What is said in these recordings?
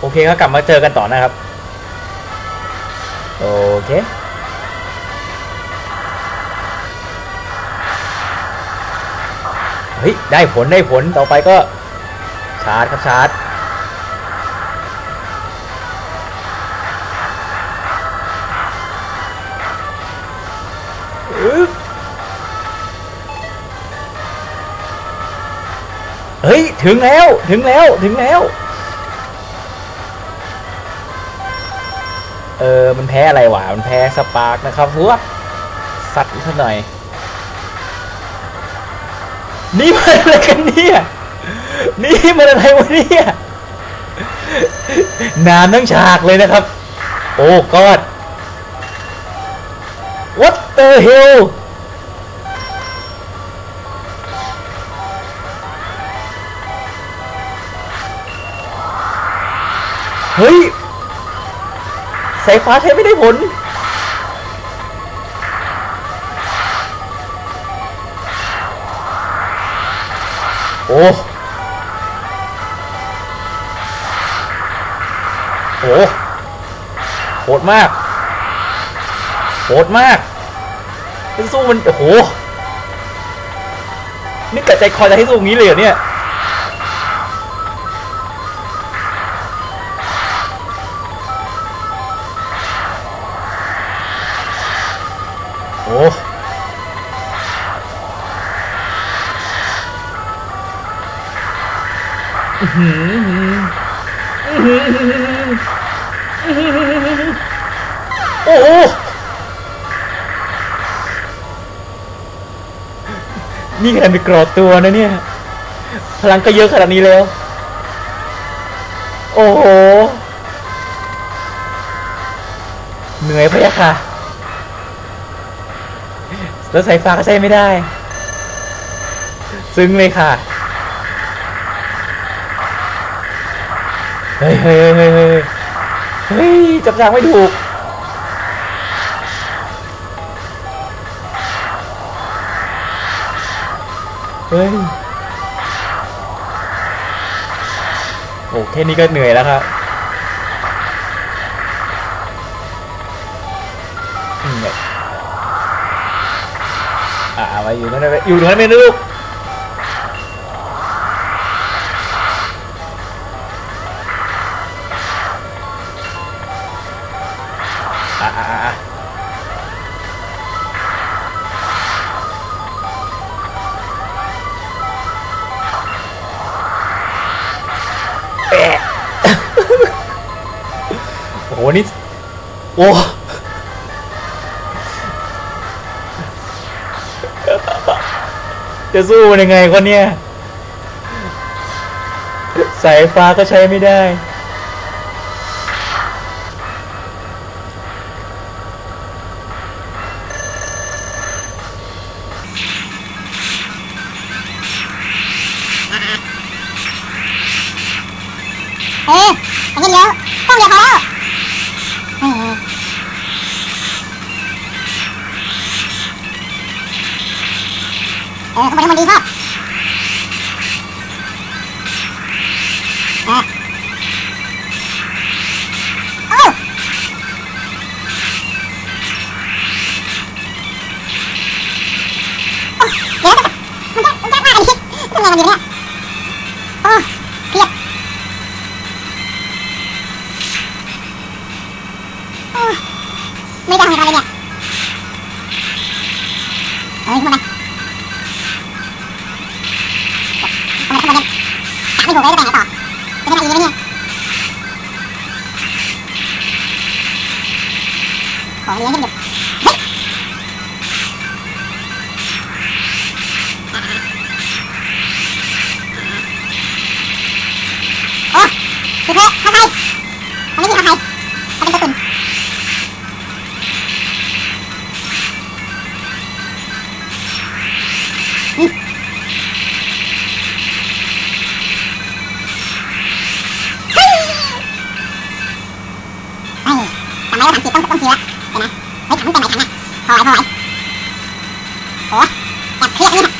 โอเคก็กลับมาเจอกันต่อนะครับ โอเคเฮ้ยได้ผลได้ผลต่อไปก็ชาร์จครับชาร์จ เฮ้ย ถึงแล้ว ถึงแล้ว ถึงแล้ว เออ มันแพ้อะไรวะ มันแพ้สปาร์กนะครับพวกสัตว์เท่าหน่อย นี่มันอะไรกันเนี่ย นี่มันอะไรวะเนี่ย นานทั้งฉากเลยนะครับ โอ้กอด What the hell เฮ้ยสายฟ้าใช้ไม่ได้ผล โอ้โหโหดมาก โหดมากมันสู้มัน โอ้โห นี่กะใจคอยจะให้สู้อย่างนี้เลยเหรอเนี่ย โอ้โหนี่ขนาดมีกรอบตัวนะเนี่ย พลังก็เยอะขนาดนี้แล้ว โอ้โห เหนื่อยพะยะค่ะแล้วสายฟ้าก็ใช้ไม่ได้ ซึ้งเลยค่ะ เฮ้ยเฮ้ยเฮ้ยเฮ้ยเฮ้จับทางไม่ถูกเฮ้ยโอ้แค่นี้ก็เหนื่อยแล้วครับอ่ามาอยู่นั่นนะอยู่ตรงนั้นไม่ลูก โอ้โหนี่โอ้จะสู้มันยังไงคนเนี้ยสายฟ้าก็ใช้ไม่ได้ เออขบวนมันดีชอบอะโอ้โอ้เดี๋ยวมันจะมันจะพลาดอันนี้ทำไงมันอยู่เนี่ยโอ้เครียดไม่ได้ของเร คือเพชรข้าไทยอันนี้คือข้าไทยเขาเป็นตัวตุ่นเฮ้ยทำไมเราถังสีต้องต้องสีละเดี๋ยวนะเฮ้ยถังเป็นไหนถังอะพอไหวพอไหวโอ้แอบเครียดนี่ยคือต้องหนักนี่ก่อนนี่แบบบ้าไปเลยนะ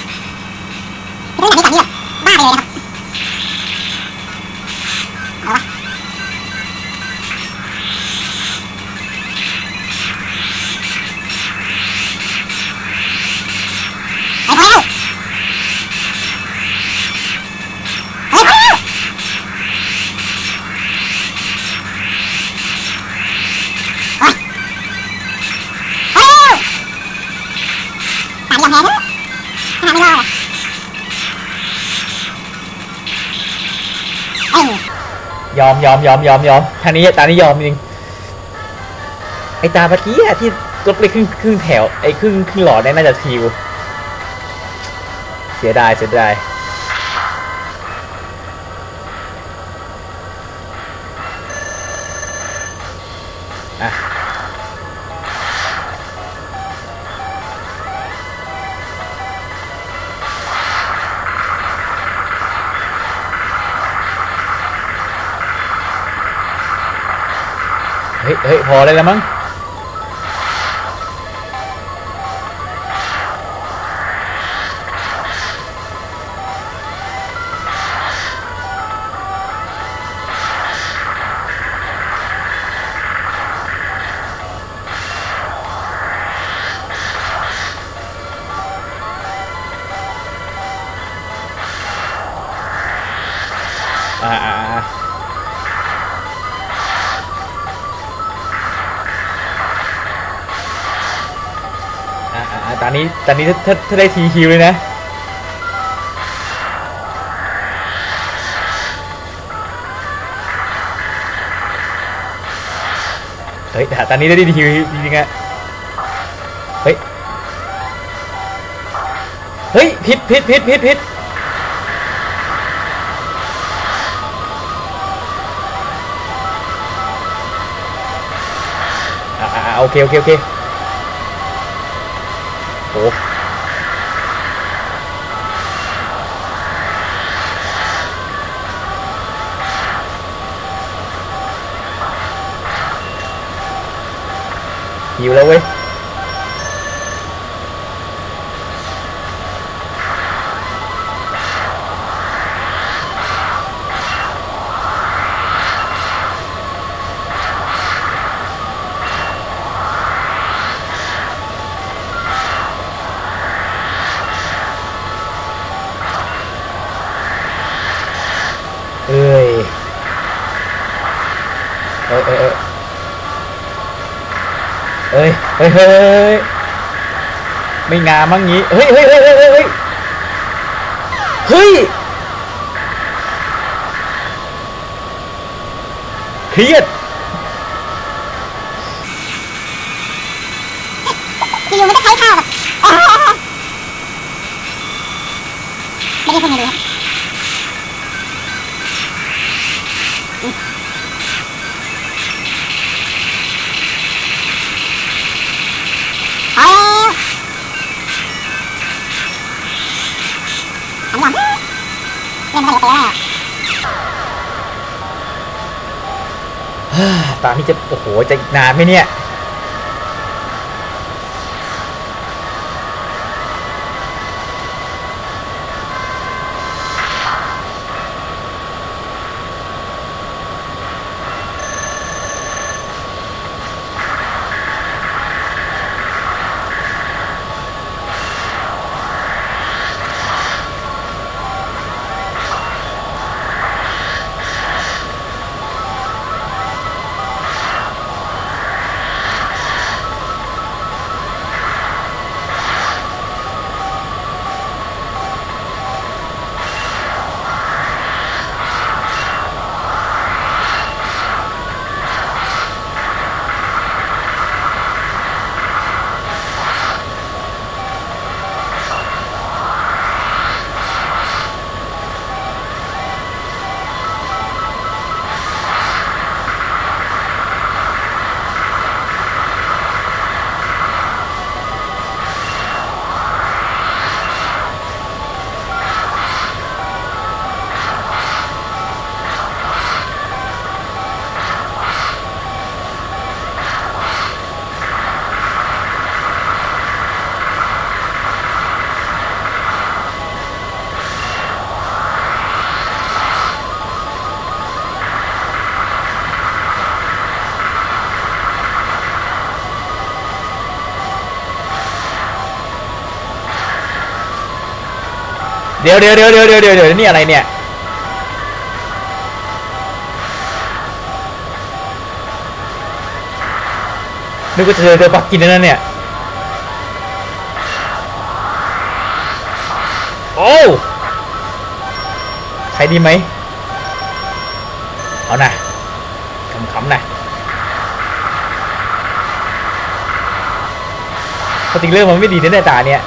ยอมยอมยอมยอมยอมทางนี้ตานี้ยอมจริงไอตาเมื่อกี้อะที่ลบไปครึ่งครึ่งแถวไอครึ่งครึ่งหลอดเนี่ยน่าจะทิวเสียดายเสียดาย เฮ้ยเฮ้ยพอได้แล้วมั้ง อ่าตอนนี้ตอนนี้ถ้าถ้าถ้าได้ทีคิวเลยนะ เฮ้ยแต่ตอนนี้ได้ทีคิวจริงๆอะเฮ้ย เฮ้ยผิดผิดผิดผิดผิดอ่าอ่าอ่าโอเคโอเคโอเค โอ้หิว เอ้ยเอ้ยเอ้ยเอ้ยเฮ้ยเฮ้ยไม่งามมั้งงี้ เฮ้ยเฮ้ยเฮ้ยเฮ้ยเฮ้ยเฮ้ยเครียดอยู่ไม่ต้ใช้ข้าวแบบไม่ได้พูดไม่ดีครับอืม ตามนี่จะ โอ้โห จะอีกนานไหมเนี่ย ดี๋ยวเดี๋ยวเดี๋ยวเดี๋ยวเดี๋ยวเดี๋ยวเดี๋ยวนี่อะไรเนี่ย นึกว่าเธอเธอปักกินแล้วนเนี่ย โอ้ใช้ดีไหม เอานะขำๆนะสติกเลอร์มันไม่ดีนะในตาเนี่ย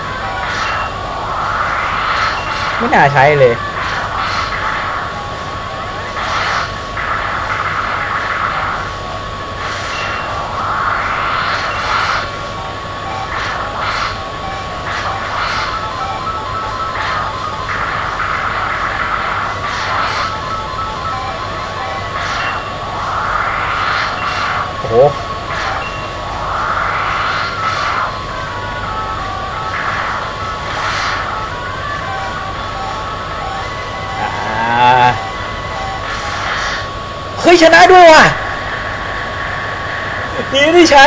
ไม่น่าใช้เลย ฮ้ยชนะด้วยว่ะนี่ได้ใช้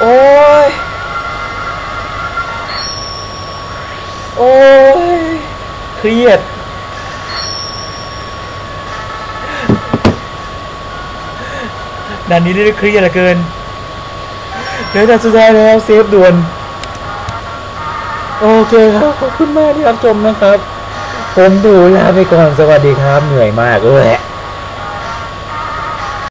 โอ้ย โอ้ย เครียด ด่านนี้ได้เครียดเหลือเกินเดี๋ยวแต่สุดท้ายแล้วเซฟด่วน โอเคครับ ขอบคุณมากที่รับชมนะครับ ผมดูลาไปก่อน สวัสดีครับ เหนื่อยมากเลย